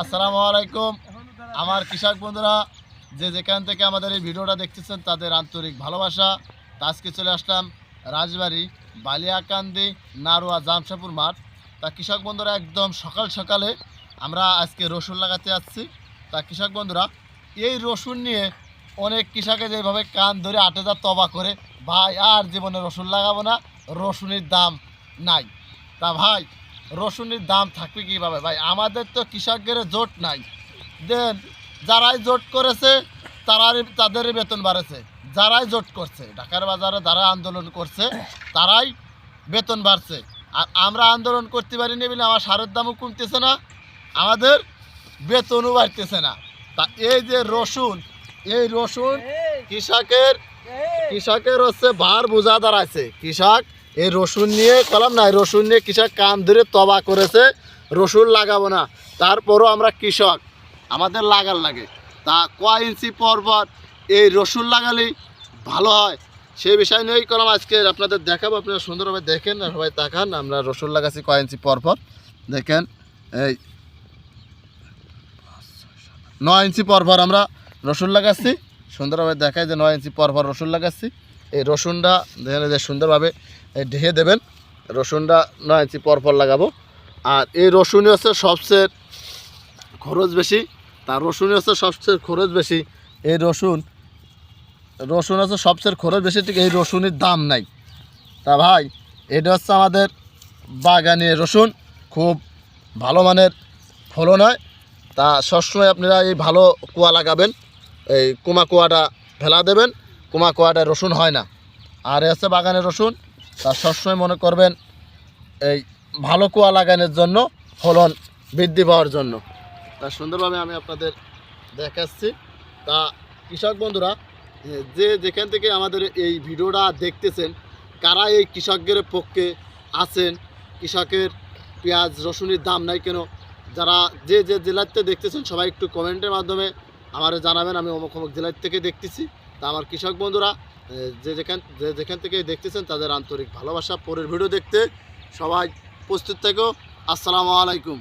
আসসালামু আলাইকুম। আমার কৃষক বন্ধুরা, যে যেখান থেকে আমাদের এই ভিডিওটা দেখতেছেন, তাদের আন্তরিক ভালোবাসা। আজকে চলে আসলাম রাজবাড়ি বালিয়াকান্দি নারোয়া জামশাপুর মাঠ। তা কৃষক বন্ধুরা, একদম সকাল সকালে আমরা আজকে রসুন লাগাতে আসছি। তা কৃষক বন্ধুরা, এই রসুন নিয়ে অনেক কৃষকে যেভাবে কান ধরে আটে যা তবা করে, ভাই, আর জীবনে রসুন লাগাবো না, রসুনের দাম নাই। তা ভাই রসুনের দাম থাকবে কীভাবে? ভাই আমাদের তো কৃষকদের জোট নাই। দেন যারাই জোট করেছে তারাই তাদেরই বেতন বাড়েছে। যারাই জোট করছে ঢাকার বাজারে যারা আন্দোলন করছে তারাই বেতন বাড়ছে। আর আমরা আন্দোলন করতে পারিনি বলে আমার সারের দামও কমতেছে না আমাদের বেতনও বাড়তেছে না। তা এই যে রসুন এই রসুন কৃষকের কৃষকের হচ্ছে ভার বোঝা দাঁড়াইছে। কৃষক এই রসুন নিয়ে কলাম না রসুন নিয়ে কৃষক কান ধরে তবা করেছে, রসুন লাগাবো না। তারপরও আমরা কৃষক, আমাদের লাগার লাগে। তা কয় ইঞ্চি পর পর এই রসুন লাগালেই ভালো হয়। সেই বিষয় নিয়েই কলাম আজকে আপনাদের দেখাবো। আপনারা সুন্দরভাবে দেখেন আর সবাই তাকান। আমরা রসুন লাগাচ্ছি কয় ইঞ্চি পর পর দেখেন, এই নয় ইঞ্চি পর পর আমরা রসুন লাগাচ্ছি। সুন্দরভাবে দেখায় যে নয় ইঞ্চি পর পর রসুন লাগাচ্ছি। এই রসুনটা দেখেন যে সুন্দরভাবে ঢেকে দেবেন। রসুনটা নয়, ইঞ্চি পর পর লাগাবো। আর এই রসুনই হচ্ছে সবচেয়ে খরচ বেশি। তার রসুনই হচ্ছে সবচেয়ে খরচ বেশি। এই রসুন রসুন হচ্ছে সবচেয়ে খরচ বেশি, ঠিক এই রসুনের দাম নাই। তা ভাই, এটা হচ্ছে আমাদের বাগানের রসুন, খুব ভালো মানের ফলন হয়। তা সবসময় আপনারা এই ভালো কুয়া লাগাবেন, এই কুমা কুয়াটা ফেলা দেবেন। কুমা কুয়াটা রসুন হয় না। আর এ হচ্ছে বাগানের রসুন। তা সবসময় মনে করবেন, এই ভালো কুয়া লাগানোর জন্য, ফলন বৃদ্ধি পাওয়ার জন্য। তা সুন্দরভাবে আমি আপনাদের দেখাচ্ছি। তা কৃষক বন্ধুরা, যে যেখান থেকে আমাদের এই ভিডিওটা দেখতেছেন, কারা এই কৃষকদের পক্ষে আছেন, কৃষকের পেঁয়াজ, রসুনের দাম নাই কেন, যারা যে যে জেলাতে দেখতেছেন, সবাই একটু কমেন্টের মাধ্যমে আমার জানাবেন। আমি অমুক অমুক জেলার থেকে দেখতেছি। তা আমার কৃষক বন্ধুরা যে যেখান যে যেখান থেকে দেখতেছেন তাদের আন্তরিক ভালোবাসা। পরের ভিডিও দেখতে সবাই প্রস্তুত থেকো। আসসালামু আলাইকুম।